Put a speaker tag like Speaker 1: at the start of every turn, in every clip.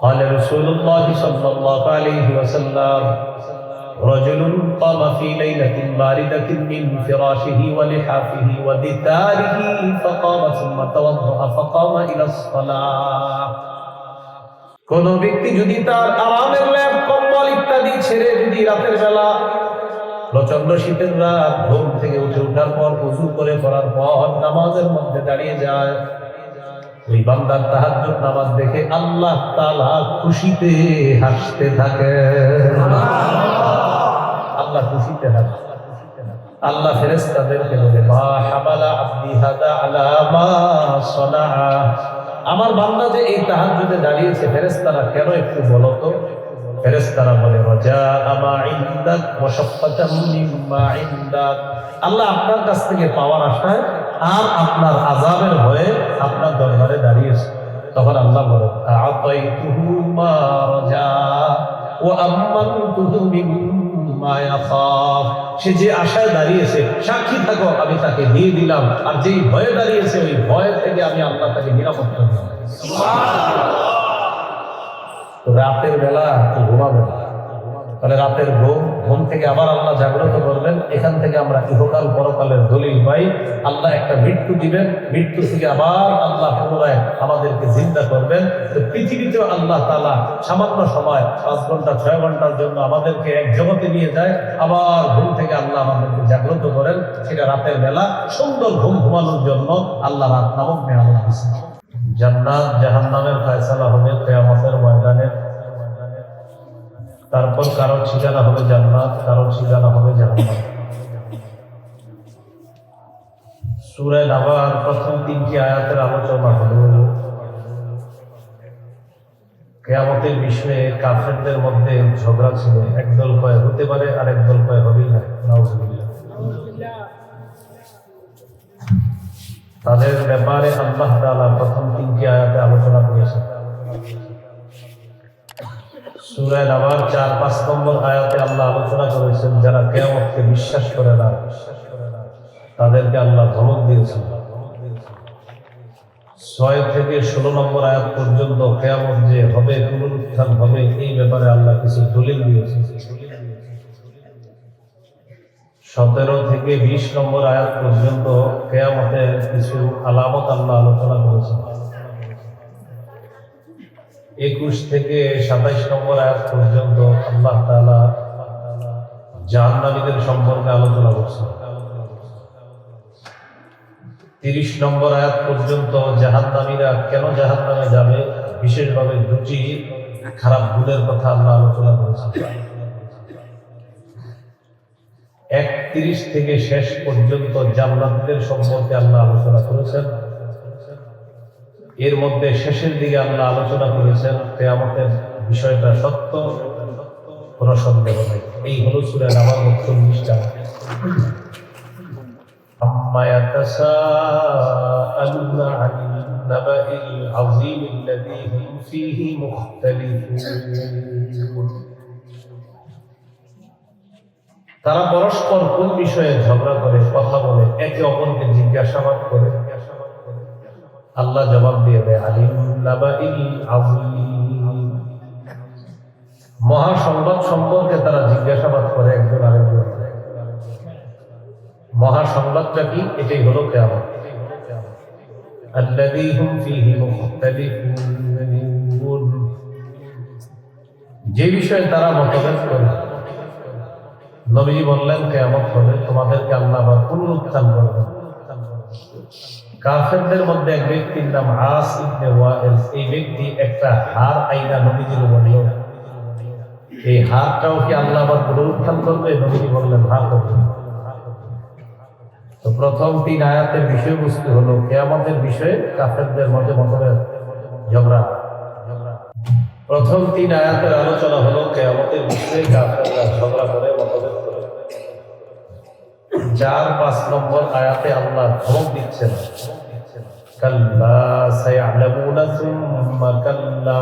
Speaker 1: قال رسول الله صلى الله عليه وسلم رجل قام في ليلة باردة من فراشه ولحافه ودثاره فقام ثم توضأ فقام إلى الصلاة কোন ব্যক্তি যদি তার আরামের ল্যাব কম্বল ইত্যাদি ছেড়ে যদি রাতের বেলা প্রচন্ড শীতের রাত ঘুম থেকে উঠে ওঠার পর উজু করে করার পর নামাজের মধ্যে দাঁড়িয়ে যায় ওই বান্দার তাহাজ্জুদ নামাজ দেখে আল্লাহ তাআলা খুশিতে হাসতে থাকে। আল্লাহ খুশিতে হাসে। আল্লাহ বলে, মা হামালা আব্দি হাদা আলা মা আমার বান্দা যে এই তাহাজ্জুদে দাঁড়িয়েছে, ফেরেশতারা কেন একটু বলো তো? ফেরেশতারা বলে, রাজা আমা আল্লাহ আপনার কাছ থেকে পাওয়ার আশায় আর আপনার আযাবের ভয়ে আপনার দরবারে দাঁড়িয়েছে। তখন আল্লাহ বলে আম্মানতুহু সে যে আশায় দাঁড়িয়েছে, সাক্ষী থাকো, আমি তাকে দিয়ে দিলাম আর যেই ভয়ে দাঁড়িয়েছে, ওই ভয় থেকে আমি আল্লাহ তাকে নিরাপত্তা দিলাম। রাতের বেলা ঘুমাবে না। তাহলে রাতের ঘুম ঘুম থেকে আবার আল্লাহ জাগ্রত করবেন। এখান থেকে আমরা ইহকাল পরকালের দলিল পাই। আল্লাহ একটা মৃত্যু দিবেন। মৃত্যু থেকে আবার আল্লাহ পুনরায় আমাদেরকে জিন্দা করবেন। তো পৃথিবীতেও আল্লাহ তালা সামান্য সময়, পাঁচ ঘণ্টা, ছয় ঘণ্টার জন্য আমাদেরকে এক জগতে নিয়ে যায়। আবার ঘুম থেকে আল্লাহ আমাদেরকে জাগ্রত করেন। সেটা রাতের বেলা সুন্দর ঘুম ঘুমানোর জন্য আল্লাহ রাত নামক দিচ্ছেন জান্নাত জাহান্নামের ফয়সালা হবে কেয়ামতের ময়দানে। তারপর কারও ঠিকানা হবে জান্নাত কারও ঠিকানা হবে জাহান্নাম। সূরা নাবার প্রথম তিনটি আয়াতের আলোচনা হলো, কেয়ামতের বিষয়ে কাফেরদের মধ্যে ঝগড়া ছিল, একদল কয় হতে পারে আর একদল কয় হবেই না। তাদের ব্যাপারে আল্লাহ তাআলা প্রথম তিনটি আয়াতে আলোচনা করেছেন। সুরায় আবার চার, পাঁচ নম্বর আয়াতে আল্লাহ আলোচনা করেছেন, যারা কেয়ামতকে বিশ্বাস করে না, তাদেরকে আল্লাহ ধমক দিয়েছেন। ছয় থেকে ষোলো নম্বর আয়াত পর্যন্ত কেয়ামত যে হবে, পুনরুত্থান হবে, এই ব্যাপারে আল্লাহ কিছু দলিল দিয়েছেন। সতেরো থেকে বিশ নম্বর আয়াত পর্যন্ত কেয়ামতের কিছু আলামত আল্লাহ আলোচনা করেছেন। একুশ থেকে সাতাইশ নম্বর আয়াত পর্যন্ত আল্লাহ তাআলা জাহান্নামীদের সম্পর্কে আলোচনা করছেন। তিরিশ নম্বর আয়াত পর্যন্ত জাহান্নামীরা কেন জাহান্নামে যাবে? বিশেষভাবে দুটি খারাপ গুণের কথা আল্লাহ আলোচনা করেছেন। একত্রিশ থেকে শেষ পর্যন্ত জান্নাতদের সম্পর্কে আল্লাহ আলোচনা করেছেন। এর মধ্যে শেষের দিকে আল্লাহ আলোচনা করেছেন কেয়ামতের বিষয়টা সত্য কোন সন্দেহ নেই এই হলো সুরে নামার মুখ্য নিষ্ঠা عما يتساءلون عن النبأ العظيم الذي هم فيه مختلفون তারা পরস্পর কোন বিষয়ে ঝগড়া করে কথা বলে একে অপরকে জিজ্ঞাসাবাদ করে আল্লাহ জবাব দিয়ে দেয় আলিম লাবাইল আযীম মহা সংবাদ সম্পর্কে তারা জিজ্ঞাসাবাদ করে একজন আরেকজন মহা সংবাদটা কি এটাই হলো কিয়ামত الذي هم فيه مختلفون যে বিষয়ে তারা মতভেদ করে নবীজি বললেন কেয়ামত হবে তোমাদেরকে আল্লাহ আবার পুনরুত্থান করবেন কাফেরদের মধ্যে এক ব্যক্তির নাম আস ইবনে ওয়াইল এই ব্যক্তি একটা হার আইনা নবীজির বলল এই হারটাও কি আল্লাহ আবার পুনরুত্থান করবে নবীজি বললেন হার করবে তো প্রথম তিন আয়াতের বিষয়বস্তু হলো কেয়ামতের বিষয়ে কাফেরদের মধ্যে মতভেদ ঝগড়া প্রথম তিন আয়াতের আলোচনা হলো কেয়ামতের বিষয়ে কাফেররা ঝগড়া করে মতভেদ চার পাঁচ নম্বর আয়াতে আল্লাহ ধমক দিচ্ছেন কাল্লা সায়ালামুনা সুম্মা কাল্লা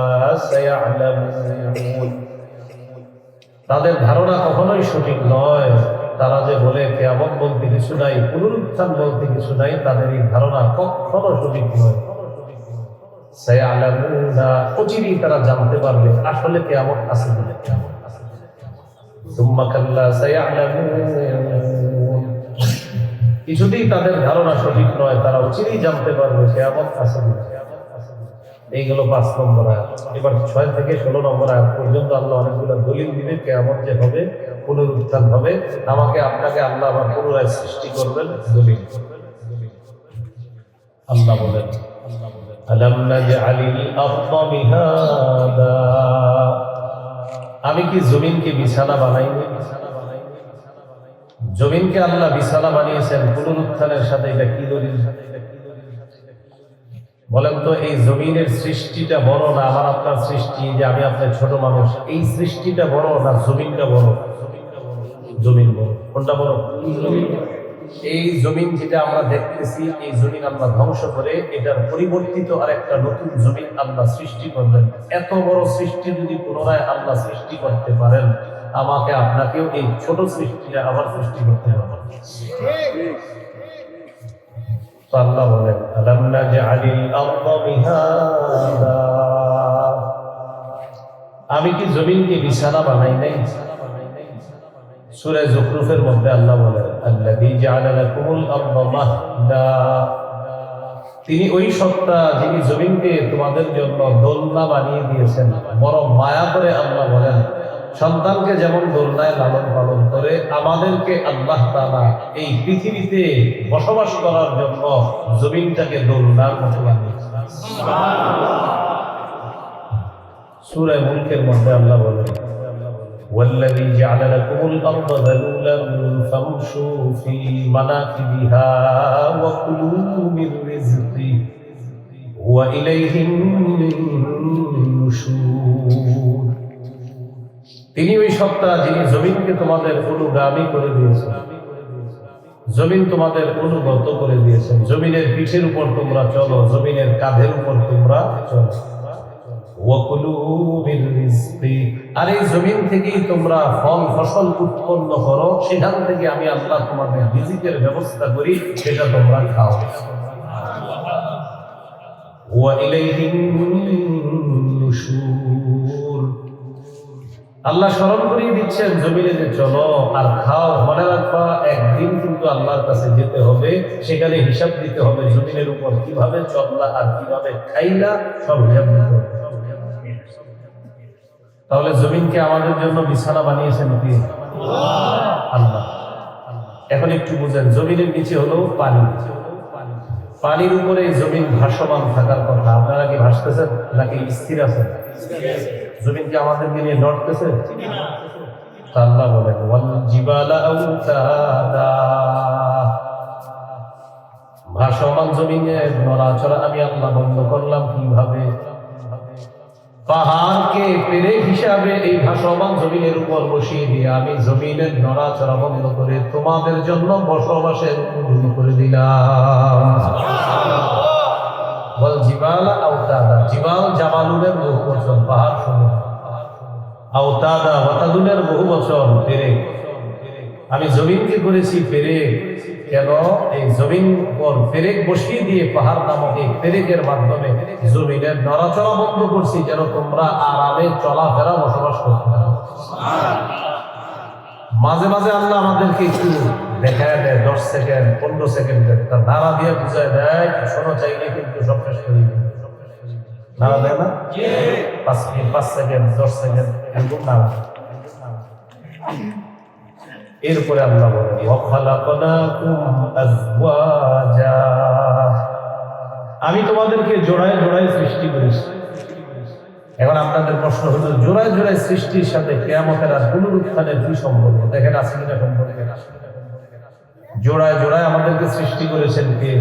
Speaker 1: সায়ালামুন তাদের ধারণা কখনোই সঠিক নয়। তারা যে বলে, কেয়ামত বলতে কিছু নাই, পুনরুত্থান বলতে কিছু নাই, তাদের এই ধারণা কখনো সঠিক নয়। অচিরেই তারা জানতে পারবে, আসলে কিয়ামত আছে বলে। কিয়ামত আছে কিছুতেই তাদের ধারণা সঠিক নয়, তারা অচিরেই জানতে পারবে কিয়ামত আছে বলে এইগুলো পাঁচ নম্বর আয়াত। এবার ছয় থেকে ষোলো নম্বর আয়াত পর্যন্ত আল্লাহ অনেকগুলো দলিল দিবে কেমন যে হবে, পুনরুত্থান হবে। আমাকে আপনাকে আল্লাহ আবার পুনরায় সৃষ্টি করবেন দলিল। আল্লাহ বলেন আমি কি জমিনকে বিছানা বানাইনি? জমিনকে আল্লাহ বিছানা বানিয়েছেন, পুনরুত্থানের সাথে এটা কি দলিল? বলেন তো, এই জমিনের সৃষ্টিটা বড় না আমার আপনার সৃষ্টি? যে আমি আপনার ছোট মানুষ, এই সৃষ্টিটা বড় না জমিনটা বড়? জমিন বড়। কোনটা বড়? এই জমিন যেটা আমরা দেখতেছি, এই জমিন আমরা ধ্বংস করে, এটার পরিবর্তিত আর একটা নতুন জমিন আল্লাহ সৃষ্টি করবেন এত বড় সৃষ্টি যদি পুনরায় আল্লাহ সৃষ্টি করতে পারেন আমাকে আপনাকেও এই ছোট সৃষ্টিটা আবার সৃষ্টি করতে হবে। আল্লাহ বলেন, আলাম নাজআলিল আরদা মিহাদা আমি কি জমিনকে বিছানা বানাই নাই? সূরা জুখরুফের মধ্যে আল্লাহ বলেন, আল্লাযী জাআলা লাকুমুল আরদা মাহদা। তিনি ওই সত্তা যিনি জমিনকে তোমাদের জন্য দোলনা বানিয়ে দিয়েছেন বড় মায়া করে আল্লাহ বলেন সন্তানকে যেমন দোলনায় লালন পালন করে আমাদেরকে আল্লাহ তাআলা এই পৃথিবীতে বসবাস করার জন্য জমিনটাকে দোলনার মতো বানিয়েছেন সূরা মুলকের মধ্যে আল্লাহ বলেন والذي جعل لكم الأرض ذلولا فامشوا في مناكبها وكلوا من رزقه وإليه النشور তিনি ওই সত্তা যিনি জমিনকে তোমাদের অনুগামী করে দিয়েছেন। জমিন তোমাদের অনুগত করে দিয়েছেন। জমিনের পিঠের উপর তোমরা চলো, জমিনের কাঁধের উপর তোমরা চলো। আর এই জমিন থেকেই তোমরা ফল, ফসল উৎপন্ন করো। সেখান থেকে আমি আল্লাহ তোমাদের রিজিকের ব্যবস্থা করি, সেটা তোমরা খাও। ওয়া আল্লাহ স্মরণ করিয়ে দিচ্ছেন, জমিনে যে চলো আর খাও মনে রাখবা, একদিন কিন্তু আল্লাহর কাছে যেতে হবে, সেখানে হিসাব দিতে হবে জমিনের উপর কীভাবে চললা আর কীভাবে খাইলা, সব হিসাব দিতে তাহলে জমিনকে আমাদের জন্য বিছানা বানিয়েছেন কি আল্লাহ। এখন একটু বুঝেন, জমিনের নিচে হলো পানি। পানির উপরে জমিন ভাসমান থাকার কথা, আপনারা কি ভাসতেছেন নাকি স্থির আছেন? জমিন কি আমাদেরকে নিয়ে নড়তেছে আল্লাহ বলেন, ওয়াল জিবালা আউতাদা। ভাসমান জমিনে নড়াচড়া আমি আল্লাহ বন্ধ করলাম কীভাবে? পাহাড়কে পেরে হিসাবে এই ভাসমান জমিনের উপর বসিয়ে দিয়ে আমি জমিনের নড়াচড়া বন্ধ করে তোমাদের জন্য বসবাসের উপযোগী করে দিলাম। বল জিবালা আওতাদা জিবাল জামালুনের বহু বচন, পাহাড় সমূহ। আওতাদা ওয়াতাদুনের বহু বচন পেরে আমি জমিনকে করেছি পেরে কেন? এই জমিন পর পেরেক বসিয়ে দিয়ে পাহাড় নামক এই পেরেকের মাধ্যমে জমিনের নড়াচড়া বন্ধ করছি, যেন তোমরা আরামে চলাফেরা বসবাস করতে পারো। মাঝে মাঝে আল্লাহ আমাদেরকে একটু দেখায় দেয় দশ সেকেন্ড পনেরো সেকেন্ডের তার নাড়া দিয়ে বুঝায় দেয় শোনো চাইলে কিন্তু সব শেষ করে। নাড়া দেয় না? পাঁচ মিনিট পাঁচ সেকেন্ড দশ সেকেন্ড এরকম নাড়া। এরপরে আল্লাহ বলেন আমি তোমাদেরকে জোড়ায় জোড়ায় সৃষ্টি করেছি। এখন আপনাদের প্রশ্ন হলো জোড়ায় জোড়ায় সৃষ্টির সাথে কেয়ামতের আর পুনরুত্থানের কি সম্পর্ক? দেখেন কিনা সম্পর্ক? জোড়ায় জোড়ায় আমাদেরকে সৃষ্টি করেছেন কে?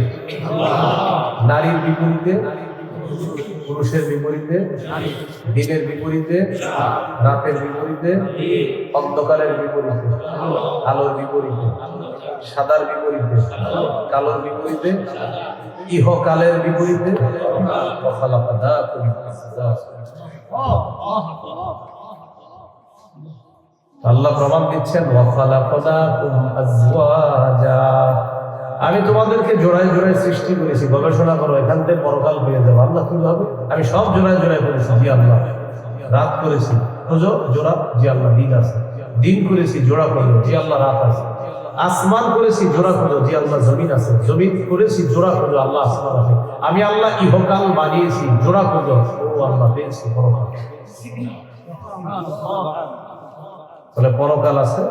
Speaker 1: নারীর বিপরীতে, পুরুষের বিপরীতে, দিনের বিপরীতে, রাতের বিপরীতে, অন্ধকারের বিপরীতে, আলোর বিপরীতে, সাদার বিপরীতে, কালোর বিপরীতে, ইহকালের বিপরীতে। আল্লাহ প্রমাণ দিচ্ছেন আমি তোমাদেরকে জোড়ায় জোড়ায় সৃষ্টি করেছি, গবেষণা করো, এখান থেকে পরকাল পেয়ে যাব। আল্লাহ কীভাবে আমি সব জোড়ায় জোড়ায় করেছি, জি আল্লাহ। রাত করেছি জোড়া, জি আল্লাহ, দিন আছে। দিন করেছি, জোড়া করল জি আল্লাহ, রাত আছে। আসমান করেছি, জোড়া করল জি আল্লাহ, জমিন আছে। জমিন করেছি, জোড়া করল আল্লাহ আসমান আছে। আমি আল্লাহ ইহকাল বানিয়েছি, জোড়া করল ও আল্লাহ, পেয়েছি, পরকাল। তাহলে পরকাল আছে।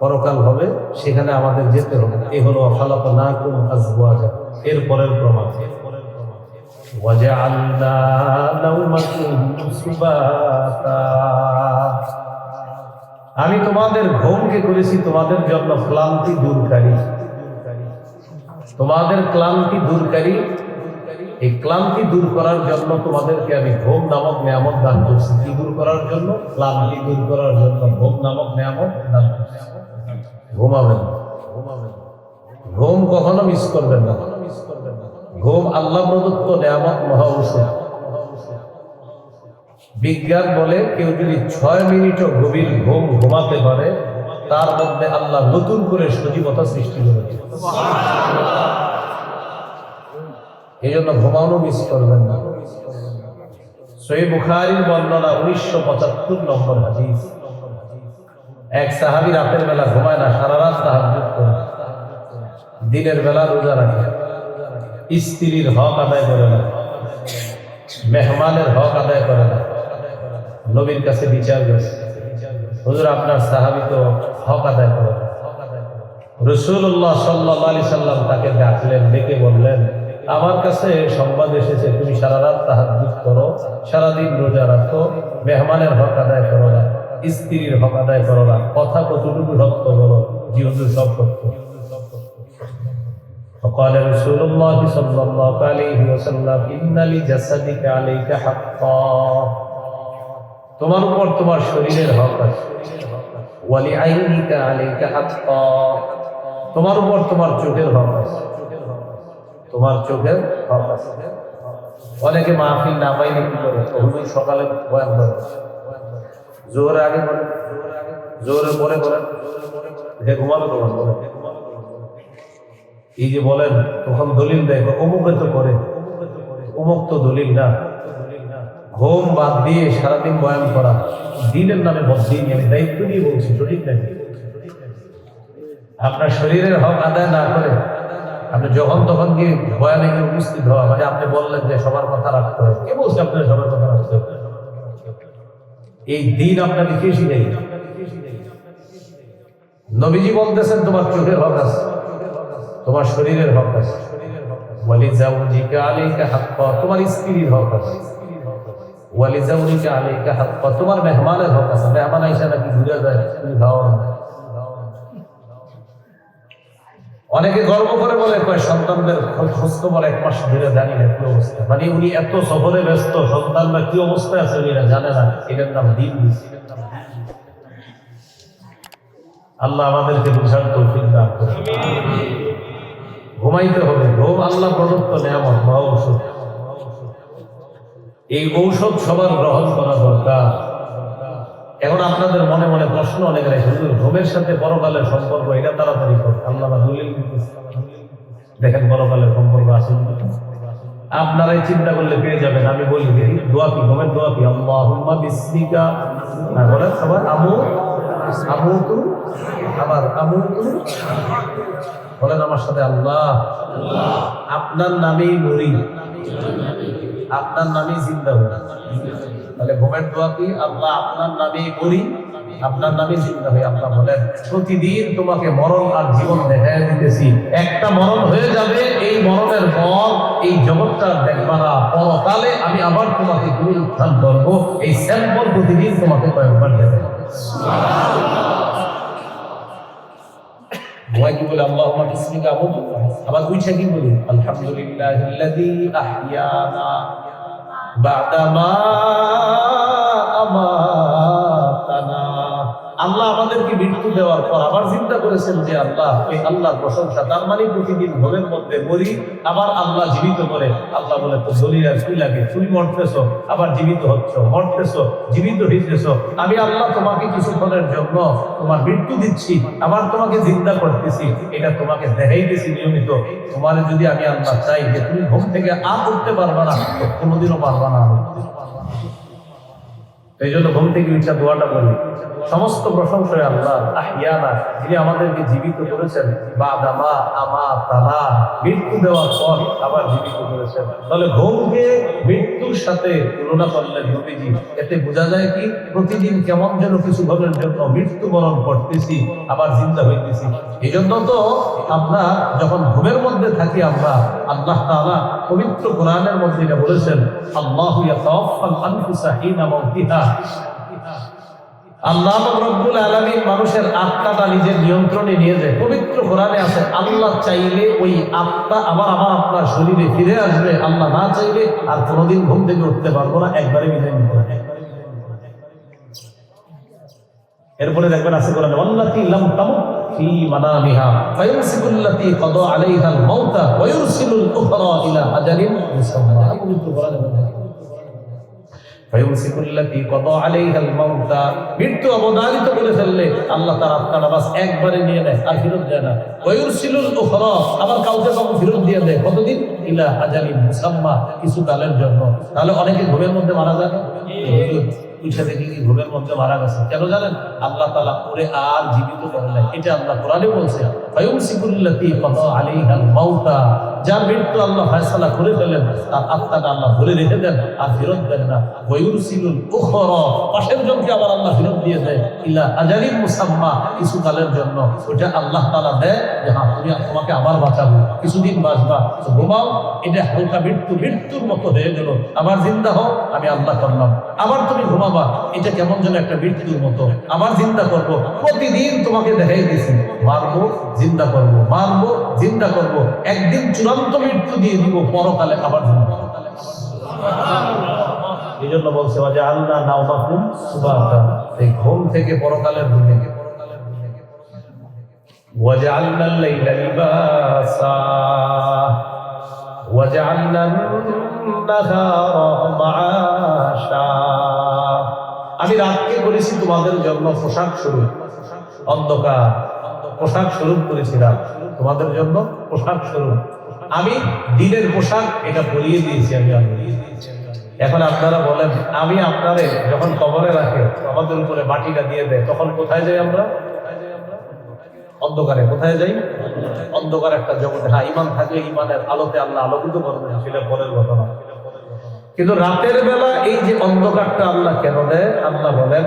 Speaker 1: পরকাল হবে, সেখানে আমাদের যেতে হবে। এ হলো অফালত না কোন কাজ এর পরের প্রমাণ। আমি তোমাদের ঘুমকে করেছি, তোমাদের জন্য ক্লান্তি দূরকারী। তোমাদের ক্লান্তি দূরকারী এই ক্লান্তি দূর করার জন্য তোমাদেরকে আমি ঘুম নামক নিয়ামত দান করছি। কি দূর করার জন্য? ক্লান্তি দূর করার জন্য ঘুম নামক নিয়ামত দান করছি। ঘুমাবেন। ঘুম কখনো মিস করবেন না। ঘুম আল্লাহ প্রদত্ত নিয়ামত মহা ঔষধ। বিজ্ঞান বলে কেউ যদি ছয় মিনিটও গভীর ঘুম ঘুমাতে পারে, তার মধ্যে আল্লাহ নতুন করে সজীবতা সৃষ্টি করেছে। এই জন্য ঘুমানো মিস করবেন না। সই বুখারির বর্ণনা উনিশশো পঁচাত্তর নম্বর হাদিস। এক সাহাবি রাতের বেলা ঘুমায় না, সারা রাত তাহাজ্জুদ করে। দিনের বেলা রোজা রাখে। স্ত্রীর হক আদায় করে না। মেহমানের হক আদায় করে না। নবীর কাছে বিচার গেছে। হুজুর, আপনার সাহাবি তো হক আদায় করে। রসুল্লাহ সাল্লাহ আলি সাল্লাম তাকে ডাকলেন, ডেকে বললেন আমার কাছে সংবাদ এসেছে তুমি সারা রাত তাহাজ্জুদ করো সারাদিন রোজা রাখো মেহমানের হক আদায় করো না স্ত্রীর হক আদায় করো না কথা কতটুকু সত্য বলো জীবন সব সত্য فقال رسول الله صلى الله عليه وسلم إن لجسدك عليك حقا তোমার উপর তোমার শরীরের হক আছে ওয়ালি আইনিকা আলাইকা হাক্কা তোমার উপর তোমার চোখের হক আছে তোমার চোখের অনেকে মাহফিল না পাইলে কি করে? হুজুর সকালে বয়ান করে জোরে আগে করে জোরে পরে করেন হে ঘুমাবে তোমার বলে? এই যে বলেন, তখন দলিল দেয় অমুকে তো করে। অমুক তো দলিল না। ঘুম বাদ দিয়ে সারাদিন বয়ান করা। দিনের নামে বদিন আমি দায়িত্ব দিয়ে বলছি, সঠিক নাকি? আপনার শরীরের হক আদায় না করে আপনি যখন তখন গিয়ে বয়ানে গিয়ে উপস্থিত হওয়া? মানে আপনি বললেন যে সবার কথা রাখতে হবে কে বলছে আপনার সবার কথা রাখতে হবে এই দিন আপনাকে কে শিখাই নবীজি বলতেছেন, তোমার চোখের হক আছে। তোমার শরীরের হক আছে। ওয়ালি জাউজিকা আলাইকা হাক্কা। তোমার স্ত্রীর হক আছে। ওয়ালি জাউজিকা আলাইকা হাক্কা। তোমার মেহমানের হক আছে। মেহমান আইসা নাকি ঘুরে যায়, তুমি অনেকে গর্ব করে বলে, কয়, সন্তানদের খোঁজ খবর এক মাস ধরে জানি না কি অবস্থা। মানে উনি এত সফরে ব্যস্ত, সন্তানরা কি অবস্থায় আছে উনি জানে না। এটার নাম দিন। আল্লাহ আমাদেরকে বুঝার তৌফিক দান ঘুমাইতে হবে। ঘুম আল্লাহ প্রদত্ত নিয়ামত বা ঔষধ। এই ঔষধ সবার গ্রহণ করা দরকার। এখন আপনাদের মনে মনে প্রশ্ন অনেক রয়েছে হুজুর ঘুমের সাথে পরকালের সম্পর্ক, এটা তাড়াতাড়ি কর আল্লাহ দলিল। দেখেন পরকালের সম্পর্ক আছে আপনারাই চিন্তা করলে পেয়ে যাবেন, আমি বলি, দেখি, দোয়া কি ঘুমের দোয়া কি? আল্লাহুম্মা বিসমিকা। না, বলেন সবার আমু আমু তু আবার আমু তু বলেন আমার সাথে, আল্লাহ, আপনার নামেই মরি আপনার নামেই জিন্দা হই। তাহলে ঘুমের দোয়া কি? আল্লাহ আপনার নামেই মরি আপনার নামে জিন্দা হই আল্লাহ বলেন, প্রতিদিন তোমাকে মরণ আর জীবন দেখায় দিতেছি। একটা মরণ হয়ে যাবে, এই মরণের পর এই জগৎটা দেখবা না পরকালে আমি আবার তোমাকে ঘুরে উত্থান করব। এই স্যাম্পল প্রতিদিন তোমাকে কয়েকবার বলে আল্লাহ আমার আমল আবার বলি আলহামদুলিল্লাহ বাদামা আমাতানা আল্লাহ আমাদেরকে দেওয়ার পর আবার চিন্তা করেছেন যে আল্লাহ, এই আল্লাহর প্রশংসা তার মানে প্রতিদিন ঘরের মধ্যে মরি, আবার আল্লাহ জীবিত করে। আল্লাহ বলে তো দলিল আর কি লাগে? তুমি মরতেছ, আবার জীবিত হচ্ছ, মরতেছ, জীবিত হইতেছ। আমি আল্লাহ তোমাকে কিছুক্ষণের জন্য তোমার মৃত্যু দিচ্ছি, আবার তোমাকে জিন্দা করতেছি। এটা তোমাকে দেখাইতেছি নিয়মিত। তোমার যদি আমি আল্লাহ চাই যে তুমি ঘুম থেকে আর উঠতে পারবা না কোনোদিনও পারবা না। এই জন্য ঘুম থেকে ইচ্ছা দোয়াটা বলি সমস্ত প্রশংসায় আল্লাহ আহিয়ানা যিনি আমাদেরকে জীবিত করেছেন বা দামা আমা তালা মৃত্যু দেওয়ার পর আবার জীবিত করেছেন। তাহলে ঘুমকে মৃত্যুর সাথে তুলনা করলেন নবীজি। এতে বোঝা যায় কি, প্রতিদিন কেমন যেন কিছু ঘরের জন্য মৃত্যুবরণ করতেছি, আবার চিন্তা হইতেছি। এই জন্য তো আমরা যখন ঘুমের মধ্যে থাকি আমরা, আল্লাহ তাআলা পবিত্র কোরআনের মধ্যে এটা বলেছেন, আল্লাহু ইয়াতাওয়াফাল আল্লাহ রব্বুল আলামিন মানুষের আত্মাটা নিজের নিয়ন্ত্রণে নিয়ে যায়। পবিত্র কোরআনে আছে, আল্লাহ চাইলে ওই আত্মা আবার আবার আপনার শরীরে ফিরে আসবে, আল্লাহ না চাইলে আর কোনোদিন ঘুম থেকে উঠতে পারব না। একবারে বিদায় নিতে। এরপরে দেখবেন আছে কোরআনে, ওয়াল্লাতি লাম তামুত ফি মানামিহা, ফায়ুমসিকুল্লাতি কাদা আলাইহাল মাউতা ওয়া উখরা ইলা আজালিন মুসাম্মা। পবিত্র কোরআনে মৃত্যু অবদারিত করে ফেললে আল্লাহ তার আত্মাটা আবাস একবারে নিয়ে নেয় আর ফেরত দেয় না। আবার কাউকে কাউকে ফেরত দিয়ে দেয়। কতদিন? ইলা হাজারি মুসাম্মা কিছু কালের জন্য। তাহলে অনেকে ঘুমের মধ্যে মারা যায় কি ঘুমের মধ্যে মারা গেছে। কেন জানেন? আল্লাহ তালা ওরে আর জীবিত করে নাই। এটা আল্লাহ কোরআনে বলছে মাউতা। যার মৃত্যু আল্লাহ করে ফেলেন, তার আল্লাহ রেখে দেন, আর ফেরত দেন না। উখরা। পাশের জনকে আবার আল্লাহ ফেরত দিয়ে দেয়, ইলা মুসাম্মা। কিছু কালের জন্য ওটা আল্লাহ তাআলা দেয়, যে হ্যাঁ তুমি তোমাকে আবার বাঁচাবো। কিছুদিন বাঁচবা। ঘুমাও। এটা হালকা মৃত্যু, মৃত্যুর মতো হয়ে গেল। আবার জিন্দা হোক আমি আল্লাহ করলাম। আবার তুমি ঘুমাবা এটা কেমন যেন একটা মৃত্যুর মতো আবার জিন্দা করব প্রতিদিন তোমাকে দেখাই দিছি মারবো জিন্দা করব মারবো জিন্দা করব একদিন চূড়ান্ত মৃত্যু দিয়ে দিব পরকালে আবার জিন্দা এই জন্য বলছে যে আল্লাহ নাও মাকুম সুবাহা এই ঘুম থেকে পরকালের ঘুমে وجعلنا الليل لباسا وجعلنا النهار আমি রাতকে করেছি তোমাদের জন্য পোশাক স্বরূপ। অন্ধকার। পোশাক স্বরূপ করেছিলাম তোমাদের জন্য পোশাক স্বরূপ। আমি দিনের পোশাক এটা পরিয়ে দিয়েছি আমি। এখন আপনারা বলেন, আমি আপনারে যখন কবরে রাখে, আমাদের উপরে মাটিটা দিয়ে দেয়, তখন কোথায় যাই আমরা? অন্ধকারে। কোথায় যাই? অন্ধকার একটা জগতে। হ্যাঁ ইমান থাকলে ইমানের আলোতে আল্লাহ আলোকিত করবে সেটা পরের ঘটনা। কিন্তু রাতের বেলা এই যে অন্ধকারটা আল্লাহ কেন দেয়? আল্লাহ বলেন,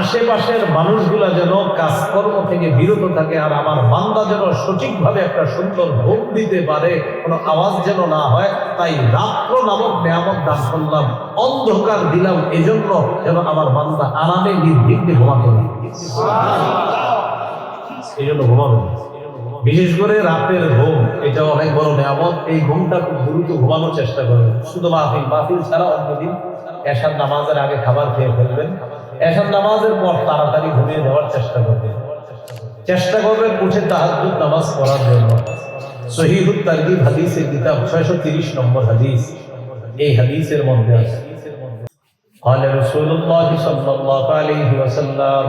Speaker 1: আশেপাশের মানুষগুলা যেন কাজকর্ম থেকে বিরত থাকে আর আমার বান্দা যেন সঠিকভাবে একটা সুন্দর ভোগ দিতে পারে, কোনো আওয়াজ যেন না হয়, তাই রাত্র নামক নিয়ামত দান করলাম, অন্ধকার দিলাম, এজন্য যেন আমার বান্দা আরামে নির্বিঘ্নে ঘুমাতে এই জন্য ঘুমাবেন বিশেষ করে রাতের ঘুম এটা অনেক বড় নিয়ামত এই ঘুমটা খুব দ্রুত ঘুমানোর চেষ্টা করবেন শুধু মাহফিল মাহফিল ছাড়া অন্যদিন এশার নামাজের আগে খাবার খেয়ে ফেলবেন এশার নামাজের পর তাড়াতাড়ি ঘুমিয়ে যাওয়ার চেষ্টা করবেন চেষ্টা করবেন উঠে তাহাজ্জুদ নামাজ পড়ার জন্য সহিহুত তারগিব হাদিসের কিতাব ছয়শো তিরিশ নম্বর হাদিস এই হাদিসের মধ্যে আছে قال رسول الله صلى الله عليه وسلم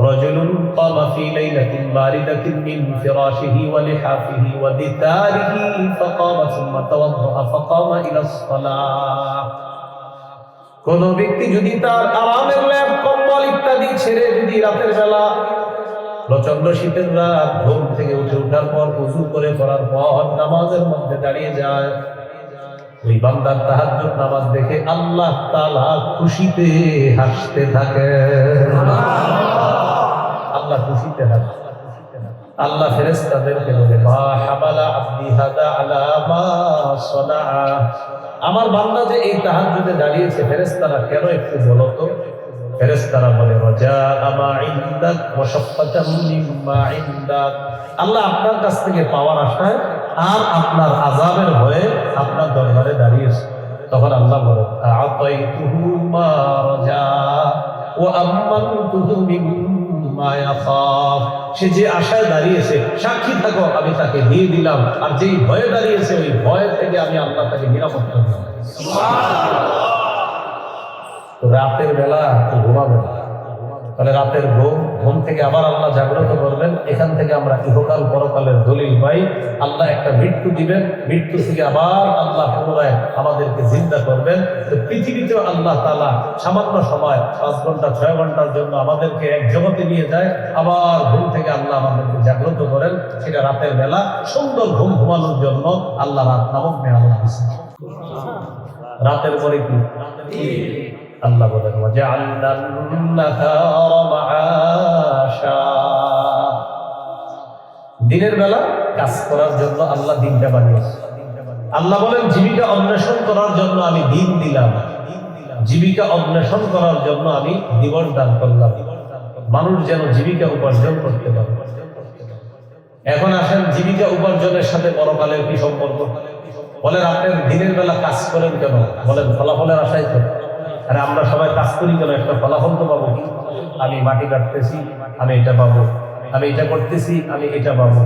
Speaker 1: رجل قام في ليلة باردة من فراشه ولحافه ودثاره فقام ثم توضأ فقام إلى الصلاة কোন ব্যক্তি যদি তার আরামের ল্যাব কম্বল ইত্যাদি ছেড়ে যদি রাতের বেলা প্রচন্ড শীতের রাত ঘুম থেকে উঠে ওঠার পর উজু করে করার পর নামাজের মধ্যে দাঁড়িয়ে যায় ওই বান্দার তাহাজ্জুদ নামাজ দেখে আল্লাহ তাআলা খুশিতে হাসতে থাকে আল্লাহ খুশিতে হাসে আল্লাহ ফেরেশতাদেরকে বলে, মা হাদা আলা মা আমার বান্দা যে এই তাহাজ্জুদে দাঁড়িয়েছে, ফেরেশতারা কেন একটু বলো তো? বলে আমা ইনদাক ইনদাক। আল্লাহ আপনার কাছ থেকে পাওয়ার আশায় আর আপনার আপনার দরবারে দাঁড়িয়েছে। তখন আল্লাহ বলে, আতাইতুহু মা সে যে আশায় দাঁড়িয়েছে সাক্ষী থাকো আমি তাকে দিয়ে দিলাম আর যেই ভয়ে দাঁড়িয়েছে ওই ভয় থেকে আমি আল্লাহ তাকে নিরাপদ তো রাতের বেলা তো ঘুমাবে না। তাহলে রাতের ঘুম ঘুম থেকে আবার আল্লাহ জাগ্রত করবেন, এখান থেকে আমরা ইহকাল পরকালের দলিল পাই। আল্লাহ একটা মৃত্যু দিবেন, মৃত্যু থেকে আবার আল্লাহ পুনরায় আমাদেরকে জিন্দা করবেন। পৃথিবীতেও আল্লাহ তালা সামান্য সময়, পাঁচ ঘণ্টা, ছয় ঘণ্টার জন্য আমাদেরকে এক জগতে নিয়ে যায়। আবার ঘুম থেকে আল্লাহ আমাদেরকে জাগ্রত করেন। সেটা রাতের বেলা, সুন্দর ঘুম ঘুমানোর জন্য আল্লাহ রাত নামক মেয়াদ দিয়েছেন রাতের পরে কি? আল্লাহ বলেন দিনের বেলা কাজ করার জন্য আল্লাহ দিনটা বানিয়েছে আল্লাহ বলেন, জীবিকা অন্বেষণ করার জন্য আমি দিন দিলাম। জীবিকা অন্বেষণ করার জন্য আমি দিবস দান করলাম। মানুষ যেন জীবিকা উপার্জন করতে পারে। এখন আসেন জীবিকা উপার্জনের সাথে বড়কালের কি সম্পর্ক? বলেন আপনার দিনের বেলা কাজ করেন কেন? বলেন, ফলাফলের আশাই করেন আরে আমরা সবাই কাজ করি কেন? একটা ফলাফল তো পাবো। আমি মাটি কাটতেছি, আমি এটা পাবো। আমি এটা করতেছি, আমি এটা পাবো।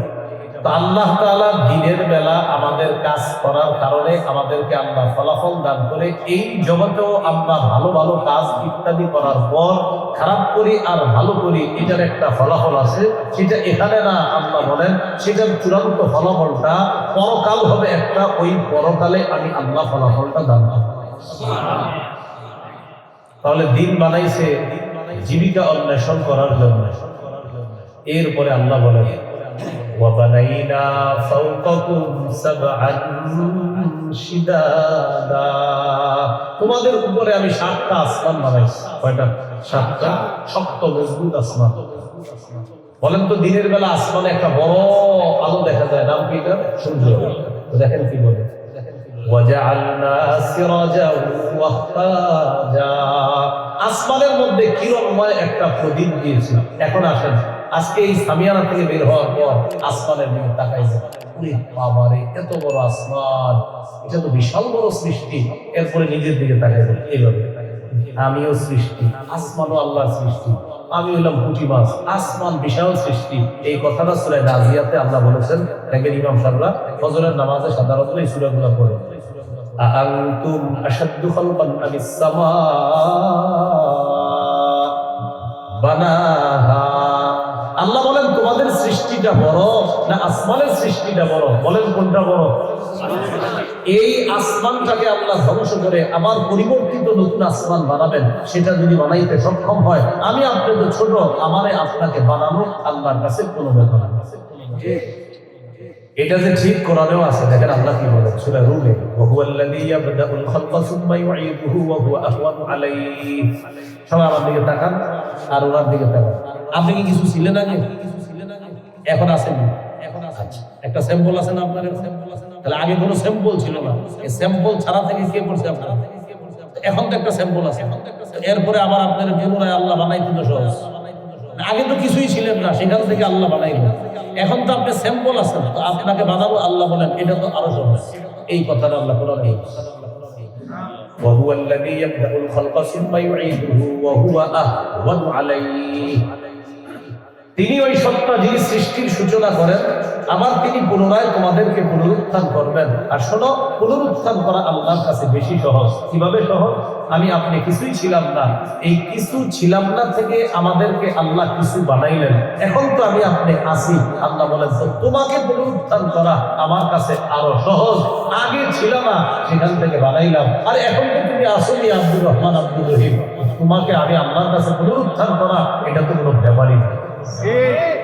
Speaker 1: তো আল্লাহ তাআলা দিনের বেলা আমাদের কাজ করার কারণে আমাদেরকে আল্লাহ ফলাফল দান করে এই জগতেও আমরা ভালো ভালো কাজ ইত্যাদি করার পর খারাপ করি আর ভালো করি, এটার একটা ফলাফল আছে। সেটা এখানে না আল্লাহ বলেন, সেটার চূড়ান্ত ফলাফলটা পরকাল হবে একটা, ওই পরকালে আমি আল্লাহ ফলাফলটা দান করব। তাহলে দিন বানাইছে জীবিকা অন্বেষণ করার জন্য এরপরে আল্লাহ বলেন وَبَنَيْنَا فَوْقَكُمْ سَبْعًا شِدَادًا তোমাদের উপরে আমি সাতটা আসমান বানাইছি কয়টা সাতটা শক্ত মজবুত আসমান বলেন তো দিনের বেলা আসমানে একটা বড় আলো দেখা যায় নাম কি এটা সূর্য তো দেখেন কি বলে وَجَعَلْنَا سِرَاجًا وَهَّاجًا আসমানের মধ্যে কিরণময় একটা প্রদীপ দিয়েছি এখন আসেন আজকে এই সামিয়ানা থেকে বের হওয়ার পর আসমানের দিকে তাকাইছে ওরে বাবারে এত বড় আসমান এটা তো বিশাল বড় সৃষ্টি এরপরে নিজের দিকে তাকাইছে এইভাবে আমিও সৃষ্টি আসমানও আল্লাহর সৃষ্টি আমি হলাম পুঁটি মাছ আসমান বিশাল সৃষ্টি এই কথাটা সুরায় নাজিয়াতে আল্লাহ বলেছেন দেখেন ইমাম সাল্লাহ ফজরের নামাজে সাধারণত এই সুরাগুলো পড়ে আআনতুম আশাদ্দু খালকান আমিস সামা। বানাহা। আল্লাহ বলেন, তোমাদের সৃষ্টিটা বড় না আসমানের সৃষ্টিটা বড়? বলেন, কোনটা বড়? এই আসমানটাকে আল্লাহ ধ্বংস করে আবার পরিবর্তিত নতুন আসমান বানাবেন, সেটা যদি বানাইতে সক্ষম হয়, আমি আপনি তো ছোট, আমারে আপনাকে বানানো আল্লাহর কাছে কোনো ব্যাপার না। এটা যে ঠিক কোরআনেও আছে, দেখেন আল্লাহ কি বলেন, সূরা রুমে ওয়াহুয়াল্লাযী ইয়াবদাউল খালকা সুম্মা ইউঈদুহু ওয়া হুয়া আহওয়ানু আলাইহি। সবাই আমার দিকে তাকান আর ওনার দিকে তাকান। আপনি কি কিছু ছিলেন আগে? এখন আছেন? এখন আছেন একটা স্যাম্পল আছে না আপনার স্যাম্পল আছে না তাহলে আগে কোনো স্যাম্পল ছিল না। এই স্যাম্পল ছাড়া থেকে কে করছে আপনার এখন তো একটা স্যাম্পল আছে। এরপরে আবার আপনার পুনরায় আল্লাহ বানাই দিল সহজ। আগে তো কিছুই ছিলেন না সেখান থেকে আল্লাহ বানাইল এখন তো আপনি স্যাম্পল আছেন তো আপনাকে বানাবো আল্লাহ বলেন এটা তো আরো সহজ এই কথাটা আল্লাহ কোরআনে وهو الذي يبدأ الخلق ثم يعيده وهو أهون عليه তিনি ওই সত্তা যিনি সৃষ্টির সূচনা করেন, আবার তিনি পুনরায় তোমাদেরকে পুনরুত্থান করবেন। আর শোনো, পুনরুত্থান করা আল্লাহর কাছে বেশি সহজ। কীভাবে সহজ? আমি আপনি কিছুই ছিলাম না। এই কিছু ছিলাম না থেকে আমাদেরকে আল্লাহ কিছু বানাইলেন। এখন তো আমি আপনি আসি আল্লাহ বলেন তোমাকে পুনরুত্থান করা আমার কাছে আরও সহজ। আগে ছিল না, সেখান থেকে বানাইলাম। আর এখন তো তুমি আসলি আব্দুর রহমান আব্দুর রহিম। তোমাকে আমি আল্লাহর কাছে পুনরুত্থান করা, এটা তো কোনো ব্যাপারই না। Sim.